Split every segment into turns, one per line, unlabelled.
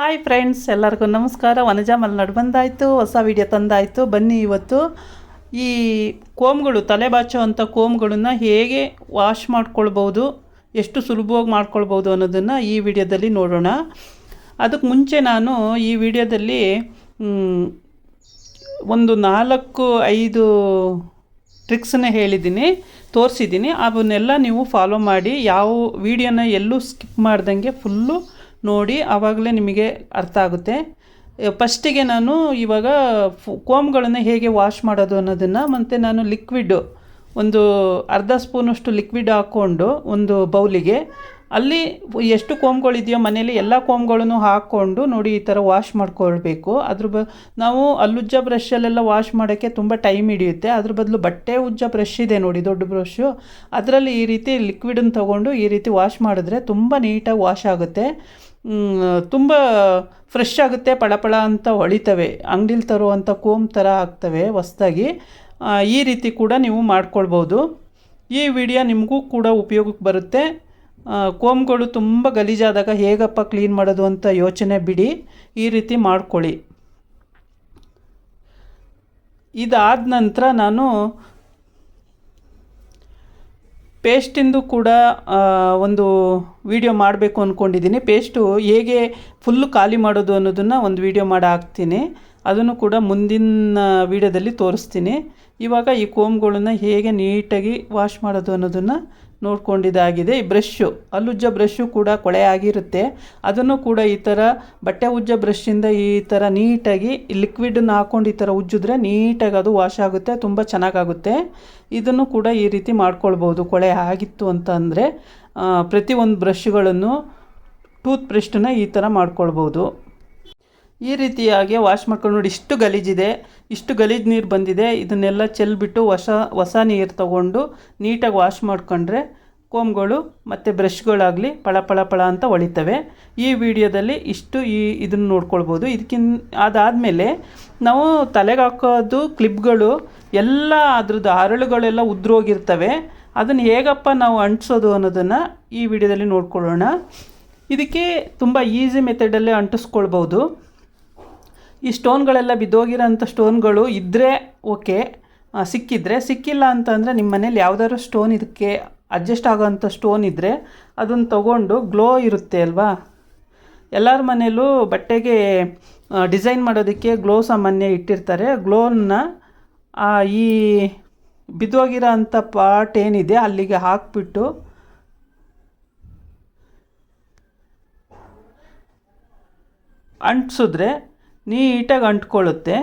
Hi friends ಎಲ್ಲರಿಗೂ ನಮಸ್ಕಾರ. ವನಜ ಮಲ್ನಾಡು ಬಂದಾಯಿತು, ಹೊಸ ವಿಡಿಯೋ ತಂದಾಯಿತು. ಬನ್ನಿ ಇವತ್ತು. ಈ ಕೋಮ್ಗಳು ತಲೆ ಬಾಚುವಂಥ ಕೋಮ್ಗಳನ್ನು ಹೇಗೆ ವಾಶ್ ಮಾಡ್ಕೊಳ್ಬೋದು ಎಷ್ಟು ಸುಲಭವಾಗಿ ಮಾಡ್ಕೊಳ್ಬೋದು ಅನ್ನೋದನ್ನು ಈ ವಿಡಿಯೋದಲ್ಲಿ ನೋಡೋಣ. ಅದಕ್ಕೆ ಮುಂಚೆ ನಾನು ಈ ವಿಡಿಯೋದಲ್ಲಿ ಒಂದು ನಾಲ್ಕು, ಐದು ಟ್ರಿಕ್ಸನ್ನ ಹೇಳಿದ್ದೀನಿ, ತೋರಿಸಿದ್ದೀನಿ. ಅವನ್ನೆಲ್ಲ ನೀವು ಫಾಲೋ ಮಾಡಿ, ಯಾವ ವಿಡಿಯೋನ ಎಲ್ಲೂ ಸ್ಕಿಪ್ ಮಾಡ್ದಂಗೆ ಫುಲ್ಲು ನೋಡಿ ಆವಾಗಲೇ ನಿಮಗೆ ಅರ್ಥ ಆಗುತ್ತೆ. ಫಸ್ಟಿಗೆ ನಾನು ಇವಾಗ ಕೋಮ್ಗಳನ್ನು ಹೇಗೆ ವಾಶ್ ಮಾಡೋದು ಅನ್ನೋದನ್ನು ಮತ್ತು ನಾನು ಲಿಕ್ವಿಡ್ಡು ಒಂದು ಅರ್ಧ ಸ್ಪೂನಷ್ಟು ಲಿಕ್ವಿಡ್ ಹಾಕ್ಕೊಂಡು ಒಂದು ಬೌಲಿಗೆ ಅಲ್ಲಿ ಎಷ್ಟು ಕೋಮ್ಗಳಿದೆಯೋ ಮನೇಲಿ ಎಲ್ಲ ಕೋಮ್ಗಳನ್ನು ಹಾಕ್ಕೊಂಡು ನೋಡಿ ಈ ಥರ ವಾಶ್ ಮಾಡ್ಕೊಳ್ಬೇಕು. ಅದ್ರ ಬ, ನಾವು ಅಲ್ಲುಜ್ಜ ಬ್ರಷಲ್ಲೆಲ್ಲ ವಾಶ್ ಮಾಡೋಕ್ಕೆ ತುಂಬ ಟೈಮ್ ಹಿಡಿಯುತ್ತೆ. ಅದ್ರ ಬದಲು ಬಟ್ಟೆ ಉಜ್ಜ ಬ್ರಷ್ ಇದೆ ನೋಡಿ ದೊಡ್ಡ ಬ್ರಷು ಅದರಲ್ಲಿ ಈ ರೀತಿ ಲಿಕ್ವಿಡನ್ನು ತೊಗೊಂಡು ಈ ರೀತಿ ವಾಶ್ ಮಾಡಿದ್ರೆ ತುಂಬ ನೀಟಾಗಿ ವಾಶ್ ಆಗುತ್ತೆ. ತುಂಬ ಫ್ರೆಶ್ ಆಗುತ್ತೆ, ಪಳಪಳ ಅಂತ ಹೊಳಿತವೆ. ಅಂಗಡೀಲಿ ತರುವಂಥ ಕೋಮ್ ಥರ ಆಗ್ತವೆ ಹೊಸ್ದಾಗಿ. ಈ ರೀತಿ ಕೂಡ ನೀವು ಮಾಡ್ಕೊಳ್ಬೋದು. ಈ ವಿಡಿಯೋ ನಿಮಗೂ ಕೂಡ ಉಪಯೋಗಕ್ಕೆ ಬರುತ್ತೆ. ಕೋಮ್ಗಳು ತುಂಬ ಗಲೀಜಾದಾಗ ಹೇಗಪ್ಪ ಕ್ಲೀನ್ ಮಾಡೋದು ಅಂತ ಯೋಚನೆ ಬಿಡಿ. ಈ ರೀತಿ ಮಾಡ್ಕೊಳ್ಳಿ. ಇದಾದ ನಂತರ ನಾನು ಪೇಸ್ಟಿಂದು ಕೂಡ ಒಂದು ವಿಡಿಯೋ ಮಾಡಬೇಕು ಅಂದ್ಕೊಂಡಿದ್ದೀನಿ ಪೇಸ್ಟು ಹೇಗೆ ಫುಲ್ಲು ಖಾಲಿ ಮಾಡೋದು ಅನ್ನೋದನ್ನು ಒಂದು ವಿಡಿಯೋ ಮಾಡಿ ಹಾಕ್ತೀನಿ. ಅದನ್ನು ಕೂಡ ಮುಂದಿನ ವಿಡಿಯೋದಲ್ಲಿ ತೋರಿಸ್ತೀನಿ. ಇವಾಗ ಈ ಕೋಮ್ಗಳನ್ನು ಹೇಗೆ ನೀಟಾಗಿ ವಾಶ್ ಮಾಡೋದು ಅನ್ನೋದನ್ನು ನೋಡ್ಕೊಂಡಿದ್ದಾಗಿದೆ. ಈ ಬ್ರಷ್ಷು ಹಲ್ಲುಜ್ಜ ಬ್ರಷ್ಷು ಕೂಡ ಕೊಳೆ ಆಗಿರುತ್ತೆ ಅದನ್ನು ಕೂಡ ಈ ಥರ ಬಟ್ಟೆ ಉಜ್ಜ ಬ್ರಷ್ಷಿಂದ ಈ ಥರ ನೀಟಾಗಿ ಲಿಕ್ವಿಡನ್ನು ಹಾಕ್ಕೊಂಡು ಈ ಥರ ಉಜ್ಜಿದ್ರೆ ನೀಟಾಗಿ ಅದು ವಾಶ್ ಆಗುತ್ತೆ, ತುಂಬ ಚೆನ್ನಾಗಾಗುತ್ತೆ. ಇದನ್ನು ಕೂಡ ಈ ರೀತಿ ಮಾಡ್ಕೊಳ್ಬೋದು. ಕೊಳೆ ಆಗಿತ್ತು ಅಂತ ಅಂದರೆ ಪ್ರತಿಯೊಂದು ಬ್ರಷ್ಗಳನ್ನು ಟೂತ್ ಬ್ರಷ್ಟನ್ನು ಈ ಥರ ಮಾಡ್ಕೊಳ್ಬೋದು. ಈ ರೀತಿಯಾಗಿ ವಾಶ್ ಮಾಡ್ಕೊಂಡು ನೋಡಿ ಇಷ್ಟು ಗಲೀಜಿದೆ, ಇಷ್ಟು ಗಲೀಜು ನೀರು ಬಂದಿದೆ. ಇದನ್ನೆಲ್ಲ ಚೆಲ್ಬಿಟ್ಟು ಹೊಸ ಹೊಸ ನೀರು ತಗೊಂಡು ನೀಟಾಗಿ ವಾಶ್ ಮಾಡ್ಕೊಂಡ್ರೆ ಕೋಮ್ಗಳು ಮತ್ತು ಬ್ರಷ್ಗಳಾಗಲಿ ಪಳ ಪಳ ಪಳ ಅಂತ ಹೊಳಿತವೆ ಈ ವಿಡಿಯೋದಲ್ಲಿ ಇಷ್ಟು ಈ ಇದನ್ನು ನೋಡ್ಕೊಳ್ಬೋದು. ಇದಕ್ಕಿನ್, ಅದಾದಮೇಲೆ ನಾವು ತಲೆಗೆ ಹಾಕೋದು ಕ್ಲಿಪ್ಗಳು ಎಲ್ಲ ಅದ್ರದ್ದು ಹರಳುಗಳೆಲ್ಲ ಉದ್ರೋಗಿರ್ತವೆ. ಅದನ್ನು ಹೇಗಪ್ಪ ನಾವು ಅಂಟಿಸೋದು ಅನ್ನೋದನ್ನು ಈ ವಿಡಿಯೋದಲ್ಲಿ ನೋಡ್ಕೊಳ್ಳೋಣ. ಇದಕ್ಕೆ ತುಂಬ ಈಸಿ ಮೆಥಡಲ್ಲೇ ಅಂಟಿಸ್ಕೊಳ್ಬೋದು. ಈ ಸ್ಟೋನ್ಗಳೆಲ್ಲ ಬಿದ್ದೋಗಿರೋಂಥ ಸ್ಟೋನ್ಗಳು ಇದ್ದರೆ ಓಕೆ ಸಿಕ್ಕಿದ್ರೆ ಸಿಕ್ಕಿಲ್ಲ ಅಂತಂದರೆ ನಿಮ್ಮ ಮನೇಲಿ ಯಾವುದಾದ್ರು ಸ್ಟೋನ್ ಇದಕ್ಕೆ ಅಡ್ಜಸ್ಟ್ ಆಗೋವಂಥ ಸ್ಟೋನ್ ಇದ್ದರೆ ಅದನ್ನು ತಗೊಂಡು ಗ್ಲೋ ಇರುತ್ತೆ ಅಲ್ವಾ? ಎಲ್ಲರ ಮನೇಲೂ ಬಟ್ಟೆಗೆ ಡಿಸೈನ್ ಮಾಡೋದಕ್ಕೆ ಗ್ಲೋ ಸಾಮಾನ್ಯ ಇಟ್ಟಿರ್ತಾರೆ. ಗ್ಲೋನ ಈ ಬಿದ್ದೋಗಿರೋ ಅಂಥ ಪಾರ್ಟ್ ಏನಿದೆ ಅಲ್ಲಿಗೆ ಹಾಕ್ಬಿಟ್ಟು ಅಂಟಿಸಿದ್ರೆ ನೀಟಾಗಿ ಅಂಟ್ಕೊಳ್ಳುತ್ತೆ.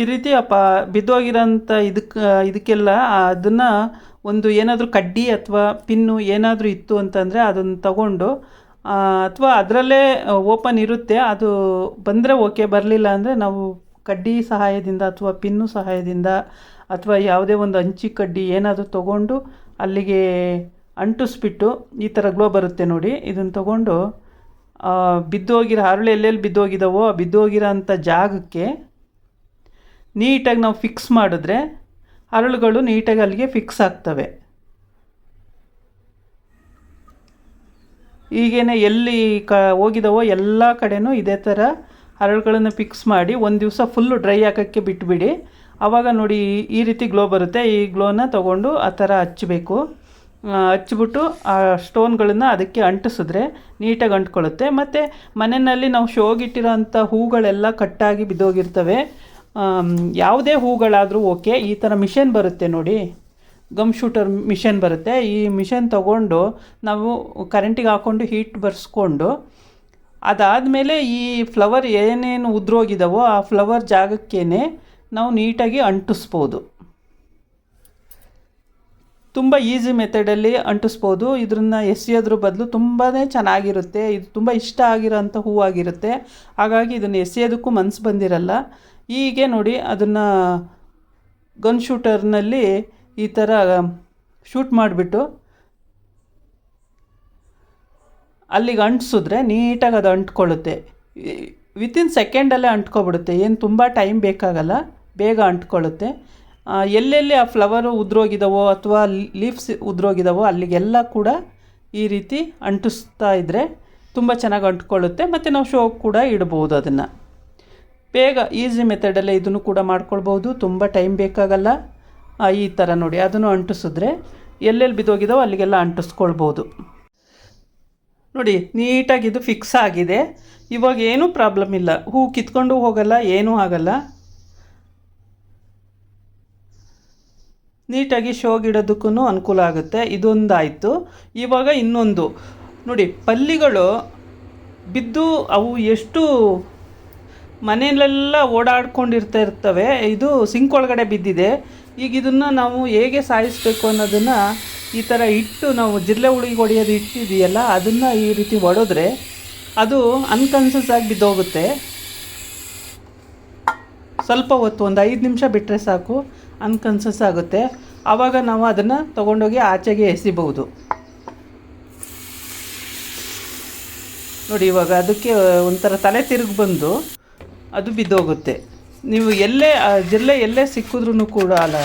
ಈ ರೀತಿ ಅಪ್ಪ ಬಿದ್ದೋಗಿರೋಂಥ ಇದಕ್ಕೆ, ಇದಕ್ಕೆಲ್ಲ ಅದನ್ನು ಒಂದು ಏನಾದರೂ ಕಡ್ಡಿ ಅಥವಾ ಪಿನ್ನು ಏನಾದರೂ ಇತ್ತು ಅಂತಂದರೆ ಅದನ್ನು ತಗೊಂಡು ಅಥವಾ ಅದರಲ್ಲೇ ಓಪನ್ ಇರುತ್ತೆ. ಅದು ಬಂದರೆ ಓಕೆ, ಬರಲಿಲ್ಲ ಅಂದರೆ ನಾವು ಕಡ್ಡಿ ಸಹಾಯದಿಂದ ಅಥವಾ ಪಿನ್ನು ಸಹಾಯದಿಂದ ಅಥವಾ ಯಾವುದೇ ಒಂದು ಅಂಚಿ ಕಡ್ಡಿ ಏನಾದರೂ ತಗೊಂಡು ಅಲ್ಲಿಗೆ ಅಂಟಿಸ್ಬಿಟ್ಟು ಈ ಥರ ಗ್ಲೋ ಬರುತ್ತೆ ನೋಡಿ. ಇದನ್ನು ತಗೊಂಡು ಬಿದ್ದೋಗಿರೋ ಹರಳು ಎಲ್ಲೆಲ್ಲಿ ಬಿದ್ದೋಗಿದ್ದಾವೋ ಆ ಬಿದ್ದೋಗಿರೋ ಅಂಥ ಜಾಗಕ್ಕೆ ನೀಟಾಗಿ ನಾವು ಫಿಕ್ಸ್ ಮಾಡಿದ್ರೆ ಹರಳುಗಳು ನೀಟಾಗಿ ಅಲ್ಲಿಗೆ ಫಿಕ್ಸ್ ಆಗ್ತವೆ. ಈಗೇನೆ ಎಲ್ಲಿ ಕ, ಹೋಗಿದಾವೋ ಎಲ್ಲ ಕಡೆನೂ ಇದೇ ಥರ ಹರಳುಗಳನ್ನು ಫಿಕ್ಸ್ ಮಾಡಿ ಒಂದು ದಿವಸ ಫುಲ್ಲು ಡ್ರೈ ಹಾಕೋಕ್ಕೆ ಬಿಟ್ಬಿಡಿ. ಆವಾಗ ನೋಡಿ ಈ ರೀತಿ ಗ್ಲೋ ಬರುತ್ತೆ, ಈ ಗ್ಲೋನ ತಗೊಂಡು ಆ ಥರ ಹಚ್ಚಬೇಕು. ಹಚ್ಬಿಟ್ಟು ಆ ಸ್ಟೋನ್ಗಳನ್ನು ಅದಕ್ಕೆ ಅಂಟಿಸಿದ್ರೆ ನೀಟಾಗಿ ಅಂಟ್ಕೊಳ್ಳುತ್ತೆ. ಮತ್ತು ಮನೆಯಲ್ಲಿ ನಾವು ಶೋಗಿಟ್ಟಿರೋ ಅಂಥ ಹೂಗಳೆಲ್ಲ ಕಟ್ಟಾಗಿ ಬಿದ್ದೋಗಿರ್ತವೆ. ಯಾವುದೇ ಹೂಗಳಾದರೂ ಓಕೆ, ಈ ಥರ ಮಿಷನ್ ಬರುತ್ತೆ ನೋಡಿ. ಗಮ್ ಶೂಟರ್ ಮಿಷನ್ ಬರುತ್ತೆ. ಈ ಮಿಷನ್ ತಗೊಂಡು ನಾವು ಕರೆಂಟಿಗೆ ಹಾಕ್ಕೊಂಡು ಹೀಟ್ ಬರ್ಸ್ಕೊಂಡು ಅದಾದಮೇಲೆ ಈ ಫ್ಲವರ್ ಏನೇನು ಉದ್ರೋಗಿದಾವೋ ಆ ಫ್ಲವರ್ ಜಾಗಕ್ಕೇ ನಾವು ನೀಟಾಗಿ ಅಂಟಿಸ್ಬೋದು. ತುಂಬ ಈಸಿ ಮೆಥಡಲ್ಲಿ ಅಂಟಿಸ್ಬೋದು. ಇದನ್ನ ಎಸೆಯೋದ್ರ ಬದಲು ತುಂಬಾ ಚೆನ್ನಾಗಿರುತ್ತೆ. ಇದು ತುಂಬ ಇಷ್ಟ ಆಗಿರೋಂಥ ಹೂವಾಗಿರುತ್ತೆ. ಹಾಗಾಗಿ ಇದನ್ನು ಎಸೆಯೋದಕ್ಕೂ ಮನಸ್ಸು ಬಂದಿರಲ್ಲ. ಹೀಗೆ ನೋಡಿ ಅದನ್ನು ಗನ್ ಶೂಟರ್ನಲ್ಲಿ ಈ ಥರ ಶೂಟ್ ಮಾಡಿಬಿಟ್ಟು ಅಲ್ಲಿಗೆ ಅಂಟಿಸಿದ್ರೆ ನೀಟಾಗಿ ಅದು ಅಂಟ್ಕೊಳ್ಳುತ್ತೆ. ವಿತಿನ್ ಸೆಕೆಂಡಲ್ಲೇ ಅಂಟ್ಕೊಬಿಡುತ್ತೆ. ಏನು ತುಂಬ ಟೈಮ್ ಬೇಕಾಗಲ್ಲ. ಬೇಗ ಅಂಟ್ಕೊಳ್ಳುತ್ತೆ. ಎಲ್ಲೆಲ್ಲಿ ಆ ಫ್ಲವರು ಉದ್ರೋಗಿದಾವೋ ಅಥವಾ ಲೀಫ್ಸ್ ಉದ್ರೋಗಿದಾವೋ ಅಲ್ಲಿಗೆಲ್ಲ ಕೂಡ ಈ ರೀತಿ ಅಂಟಿಸ್ತಾ ಇದ್ದರೆ ತುಂಬ ಚೆನ್ನಾಗಿ ಅಂಟ್ಕೊಳ್ಳುತ್ತೆ. ಮತ್ತು ನಾವು ಶೋ ಕೂಡ ಇಡ್ಬೋದು ಅದನ್ನು. ಬೇಗ ಈಸಿ ಮೆಥಡಲ್ಲೇ ಇದನ್ನು ಕೂಡ ಮಾಡ್ಕೊಳ್ಬೋದು. ತುಂಬ ಟೈಮ್ ಬೇಕಾಗಲ್ಲ. ಈ ಥರ ನೋಡಿ, ಅದನ್ನು ಅಂಟಿಸಿದ್ರೆ ಎಲ್ಲೆಲ್ಲಿ ಬಿದ್ದೋಗಿದಾವೋ ಅಲ್ಲಿಗೆಲ್ಲ ಅಂಟಿಸ್ಕೊಳ್ಬೋದು. ನೋಡಿ, ನೀಟಾಗಿ ಇದು ಫಿಕ್ಸ್ ಆಗಿದೆ. ಇವಾಗ ಏನೂ ಪ್ರಾಬ್ಲಮ್ ಇಲ್ಲ. ಹೂ ಕಿತ್ಕೊಂಡು ಹೋಗಲ್ಲ, ಏನೂ ಆಗಲ್ಲ. ನೀಟಾಗಿ ಶೋಗಿಡೋದಕ್ಕೂ ಅನುಕೂಲ ಆಗುತ್ತೆ. ಇದೊಂದಾಯಿತು. ಇವಾಗ ಇನ್ನೊಂದು. ನೋಡಿ, ಪಲ್ಲಿಗಳು ಬಿದ್ದು ಅವು ಎಷ್ಟು ಮನೆಯಲ್ಲೆಲ್ಲ ಓಡಾಡ್ಕೊಂಡಿರ್ತಾ ಇರ್ತವೆ. ಇದು ಸಿಂಕ್ ಒಳಗಡೆ ಬಿದ್ದಿದೆ. ಈಗ ಇದನ್ನು ನಾವು ಹೇಗೆ ಸಾಯಿಸಬೇಕು ಅನ್ನೋದನ್ನು ಈ ಥರ ಇಟ್ಟು ನಾವು ಜಿರ್ಲೆ ಹುಳಿಗೆ ಹೊಡೆಯೋದು ಇಟ್ಟಿದೆಯಲ್ಲ ಅದನ್ನು ಈ ರೀತಿ ಹೊಡೆದ್ರೆ ಅದು ಅನ್ಕಾನ್ಸಸ್ ಆಗಿ ಬಿದ್ದೋಗುತ್ತೆ. ಸ್ವಲ್ಪ ಹೊತ್ತು, ಒಂದು ಐದು ನಿಮಿಷ ಬಿಟ್ಟರೆ ಸಾಕು. ಅನ್ಕನ್ಸಸ್ ಆಗುತ್ತೆ. ಆವಾಗ ನಾವು ಅದನ್ನು ತೊಗೊಂಡೋಗಿ ಆಚೆಗೆ ಎಸಿಬಹುದು. ನೋಡಿ, ಇವಾಗ ಅದಕ್ಕೆ ಒಂಥರ ತಲೆ ತಿರುಗಿ ಬಂದು ಅದು ಬಿದ್ದೋಗುತ್ತೆ. ನೀವು ಎಲ್ಲೇ ಜಿಲ್ಲೆ ಎಲ್ಲೇ ಸಿಕ್ಕಿದ್ರೂ ಕೂಡ, ಅಲ್ಲ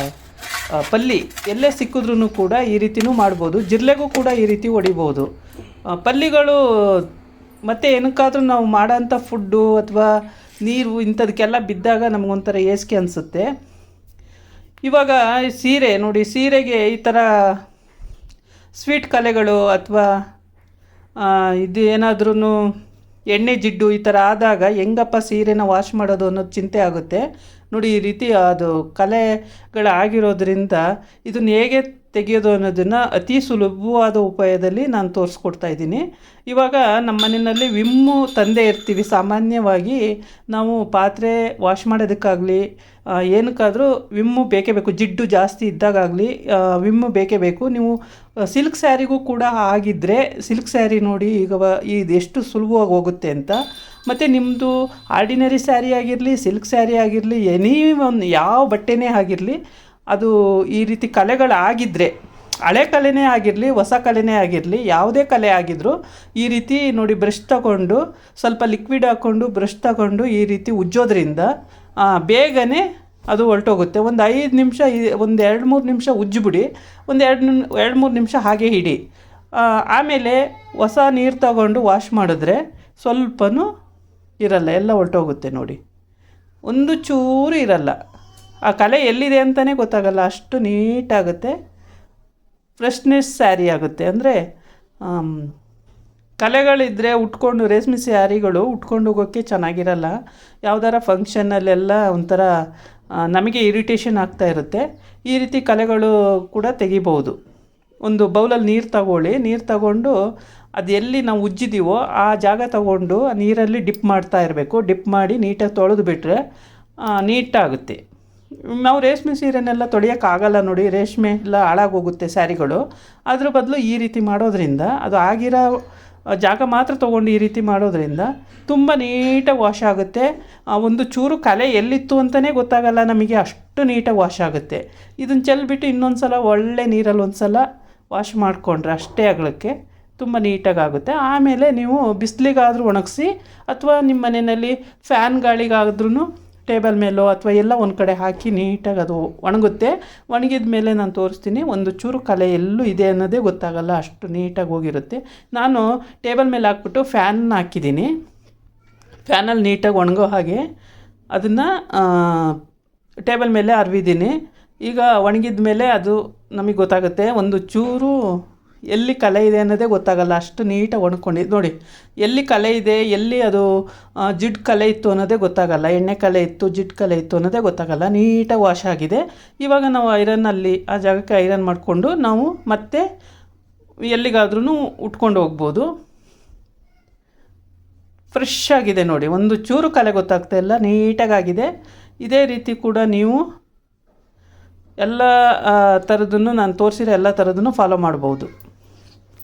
ಪಲ್ಲಿ ಎಲ್ಲೇ ಸಿಕ್ಕಿದ್ರೂ ಕೂಡ ಈ ರೀತಿನೂ ಮಾಡ್ಬೋದು. ಜಿರ್ಲೆಗೂ ಕೂಡ ಈ ರೀತಿ ಹೊಡಿಬೋದು. ಪಲ್ಲಿಗಳು ಮತ್ತು ಏನಕ್ಕಾದ್ರೂ ನಾವು ಮಾಡೋಂಥ ಫುಡ್ಡು ಅಥವಾ ನೀರು ಇಂಥದಕ್ಕೆಲ್ಲ ಬಿದ್ದಾಗ ನಮಗೊಂಥರ ಏಸ್ಕೆ ಅನಿಸುತ್ತೆ. ಇವಾಗ ಸೀರೆ ನೋಡಿ, ಸೀರೆಗೆ ಈ ಥರ ಸ್ವೀಟ್ ಕಲೆಗಳು ಅಥವಾ ಇದು ಏನಾದ್ರೂ ಎಣ್ಣೆ ಜಿಡ್ಡು ಈ ಥರ ಆದಾಗ ಹೆಂಗಪ್ಪ ಸೀರೆನ ವಾಶ್ ಮಾಡೋದು ಅನ್ನೋದು ಚಿಂತೆ ಆಗುತ್ತೆ. ನೋಡಿ ಈ ರೀತಿ ಅದು ಕಲೆಗಳಾಗಿರೋದ್ರಿಂದ ಇದನ್ನು ಹೇಗೆ ತೆಗೆಯೋದು ಅನ್ನೋದನ್ನು ಅತಿ ಸುಲಭವಾದ ಉಪಾಯದಲ್ಲಿ ನಾನು ತೋರಿಸ್ಕೊಡ್ತಾ ಇದ್ದೀನಿ. ಇವಾಗ ನಮ್ಮ ಮನೆಯಲ್ಲಿ ವಿಮ್ಮು ತಂದೆ ಇರ್ತೀವಿ. ಸಾಮಾನ್ಯವಾಗಿ ನಾವು ಪಾತ್ರೆ ವಾಶ್ ಮಾಡೋದಕ್ಕಾಗಲಿ ಏನಕ್ಕಾದರೂ ವಿಮ್ಮು ಬೇಕೇ ಬೇಕು. ಜಿಡ್ಡು ಜಾಸ್ತಿ ಇದ್ದಾಗಲಿ ವಿಮ್ಮು ಬೇಕೇ ಬೇಕು. ನೀವು ಸಿಲ್ಕ್ ಸ್ಯಾರಿಗೂ ಕೂಡ ಆಗಿದ್ದರೆ ಸಿಲ್ಕ್ ಸ್ಯಾರಿ ನೋಡಿ ಈಗ ಇದು ಎಷ್ಟು ಸುಲಭವಾಗಿ ಹೋಗುತ್ತೆ ಅಂತ. ಮತ್ತು ನಿಮ್ಮದು ಆರ್ಡಿನರಿ ಸ್ಯಾರಿ ಆಗಿರಲಿ, ಸಿಲ್ಕ್ ಸ್ಯಾರಿ ಆಗಿರಲಿ, ಎನಿ ಒಂದು ಯಾವ ಬಟ್ಟೆನೇ ಆಗಿರಲಿ ಅದು ಈ ರೀತಿ ಕಲೆಗಳಾಗಿದ್ದರೆ ಹಳೆ ಕಲೆನೇ ಆಗಿರಲಿ, ಹೊಸ ಕಲೆನೇ ಆಗಿರಲಿ, ಯಾವುದೇ ಕಲೆ ಆಗಿದ್ದರೂ ಈ ರೀತಿ ನೋಡಿ ಬ್ರಷ್ ತಗೊಂಡು, ಸ್ವಲ್ಪ ಲಿಕ್ವಿಡ್ ಹಾಕ್ಕೊಂಡು ಬ್ರಷ್ ತಗೊಂಡು ಈ ರೀತಿ ಉಜ್ಜೋದ್ರಿಂದ ಬೇಗನೆ ಅದು ಹೊರಟೋಗುತ್ತೆ. ಒಂದು ಐದು ನಿಮಿಷ ಒಂದು ಎರಡು ಮೂರು ನಿಮಿಷ ಉಜ್ಜಿಬಿಡಿ. ಒಂದು ಎರಡು ನಿಮ್, ಎರಡು ಮೂರು ನಿಮಿಷ ಹಾಗೆ ಇಡಿ. ಆಮೇಲೆ ಹೊಸ ನೀರು ತಗೊಂಡು ವಾಶ್ ಮಾಡಿದ್ರೆ ಸ್ವಲ್ಪನೂ ಇರಲ್ಲ, ಎಲ್ಲ ಹೊರಟೋಗುತ್ತೆ ನೋಡಿ. ಒಂದು ಚೂರು ಇರಲ್ಲ. ಆ ಕಲೆ ಎಲ್ಲಿದೆ ಅಂತಲೇ ಗೊತ್ತಾಗಲ್ಲ. ಅಷ್ಟು ನೀಟಾಗುತ್ತೆ. ಫ್ರೆಶ್ನೆಸ್ ಸ್ಯಾರಿ ಆಗುತ್ತೆ. ಅಂದರೆ ಕಲೆಗಳಿದ್ದರೆ ಉಟ್ಕೊಂಡು, ರೇಷ್ಮೆ ಸ್ಯಾರಿಗಳು ಉಟ್ಕೊಂಡು ಹೋಗೋಕ್ಕೆ ಚೆನ್ನಾಗಿರಲ್ಲ. ಯಾವ್ದಾರ ಫಂಕ್ಷನ್ನಲ್ಲೆಲ್ಲ ಒಂಥರ ನಮಗೆ ಇರಿಟೇಷನ್ ಆಗ್ತಾ ಇರುತ್ತೆ. ಈ ರೀತಿ ಕಲೆಗಳು ಕೂಡ ತೆಗಿಬೋದು ಒಂದು ಬೌಲಲ್ಲಿ ನೀರು ತಗೊಳ್ಳಿ. ನೀರು ತಗೊಂಡು ಅದು ಎಲ್ಲಿ ನಾವು ಉಜ್ಜಿದೀವೋ ಆ ಜಾಗ ತಗೊಂಡು ನೀರಲ್ಲಿ ಡಿಪ್ ಮಾಡ್ತಾ ಇರಬೇಕು. ಡಿಪ್ ಮಾಡಿ ನೀಟಾಗಿ ತೊಳೆದು ಬಿಟ್ಟರೆ ನೀಟಾಗುತ್ತೆ. ನಾವು ರೇಷ್ಮೆ ಸೀರೆನೆಲ್ಲ ತೊಳೆಯೋಕ್ಕಾಗಲ್ಲ ನೋಡಿ, ರೇಷ್ಮೆ ಎಲ್ಲ ಹಾಳಾಗೋಗುತ್ತೆ ಸ್ಯಾರಿಗಳು. ಅದ್ರ ಬದಲು ಈ ರೀತಿ ಮಾಡೋದ್ರಿಂದ, ಅದು ಆಗಿರೋ ಜಾಗ ಮಾತ್ರ ತೊಗೊಂಡು ಈ ರೀತಿ ಮಾಡೋದ್ರಿಂದ ತುಂಬ ನೀಟಾಗಿ ವಾಶ್ ಆಗುತ್ತೆ. ಆ ಒಂದು ಚೂರು ಕಲೆ ಎಲ್ಲಿತ್ತು ಅಂತಲೇ ಗೊತ್ತಾಗಲ್ಲ ನಮಗೆ, ಅಷ್ಟು ನೀಟಾಗಿ ವಾಶ್ ಆಗುತ್ತೆ. ಇದನ್ನು ಚೆಲ್ಬಿಟ್ಟು ಇನ್ನೊಂದು ಸಲ ಒಳ್ಳೆ ನೀರಲ್ಲಿ ಒಂದು ಸಲ ವಾಶ್ ಮಾಡಿಕೊಂಡ್ರೆ ಅಷ್ಟೇ ಅಗಲಕ್ಕೆ ತುಂಬ ನೀಟಾಗಿ ಆಗುತ್ತೆ. ಆಮೇಲೆ ನೀವು ಬಿಸಿಲಿಗಾದರೂ ಒಣಗಿಸಿ, ಅಥವಾ ನಿಮ್ಮ ಮನೆಯಲ್ಲಿ ಫ್ಯಾನ್ ಗಾಳಿಗಾದ್ರೂ ಟೇಬಲ್ ಮೇಲೋ ಅಥವಾ ಎಲ್ಲ ಒಂದು ಕಡೆ ಹಾಕಿ ನೀಟಾಗಿ ಅದು ಒಣಗುತ್ತೆ. ಒಣಗಿದ ಮೇಲೆ ನಾನು ತೋರಿಸ್ತೀನಿ. ಒಂದು ಚೂರು ಕಲೆ ಎಲ್ಲೂ ಇದೆ ಅನ್ನೋದೇ ಗೊತ್ತಾಗಲ್ಲ. ಅಷ್ಟು ನೀಟಾಗಿ ಹೋಗಿರುತ್ತೆ. ನಾನು ಟೇಬಲ್ ಮೇಲೆ ಹಾಕ್ಬಿಟ್ಟು ಫ್ಯಾನ್ ಹಾಕಿದ್ದೀನಿ. ಫ್ಯಾನಲ್ಲಿ ನೀಟಾಗಿ ಒಣಗೋ ಹಾಗೆ. ಅದನ್ನು ಟೇಬಲ್ ಮೇಲೆ ಅರ್ವಿದ್ದೀನಿ ಈಗ ಒಣಗಿದ ಮೇಲೆ ಅದು ನಮಗೆ ಗೊತ್ತಾಗುತ್ತೆ. ಒಂದು ಚೂರು ಎಲ್ಲಿ ಕಲೆ ಇದೆ ಅನ್ನೋದೇ ಗೊತ್ತಾಗಲ್ಲ. ಅಷ್ಟು ನೀಟಾಗಿ ಒಣಕೊಂಡಿದ್ದು ನೋಡಿ, ಎಲ್ಲಿ ಕಲೆ ಇದೆ, ಎಲ್ಲಿ ಅದು ಜಿಡ್ ಕಲೆ ಇತ್ತು ಅನ್ನೋದೇ ಗೊತ್ತಾಗಲ್ಲ. ಎಣ್ಣೆ ಕಲೆ ಇತ್ತು, ಜಿಡ್ ಕಲೆ ಇತ್ತು ಅನ್ನೋದೇ ಗೊತ್ತಾಗಲ್ಲ. ನೀಟಾಗಿ ವಾಶ್ ಆಗಿದೆ. ಇವಾಗ ನಾವು ಐರನ್ನಲ್ಲಿ, ಆ ಜಾಗಕ್ಕೆ ಐರನ್ ಮಾಡಿಕೊಂಡು ನಾವು ಮತ್ತೆ ಎಲ್ಲಿಗಾದ್ರೂ ಉಟ್ಕೊಂಡು ಹೋಗ್ಬೋದು. ಫ್ರೆಶ್ ಆಗಿದೆ ನೋಡಿ. ಒಂದು ಚೂರು ಕಲೆ ಗೊತ್ತಾಗ್ತಾ ಇಲ್ಲ. ನೀಟಾಗಾಗಿದೆ. ಇದೇ ರೀತಿ ಕೂಡ ನೀವು ಎಲ್ಲ ಥರದನ್ನು ನಾನು ತೋರಿಸಿರೋ ಎಲ್ಲ ಥರದನ್ನು ಫಾಲೋ ಮಾಡ್ಬೋದು.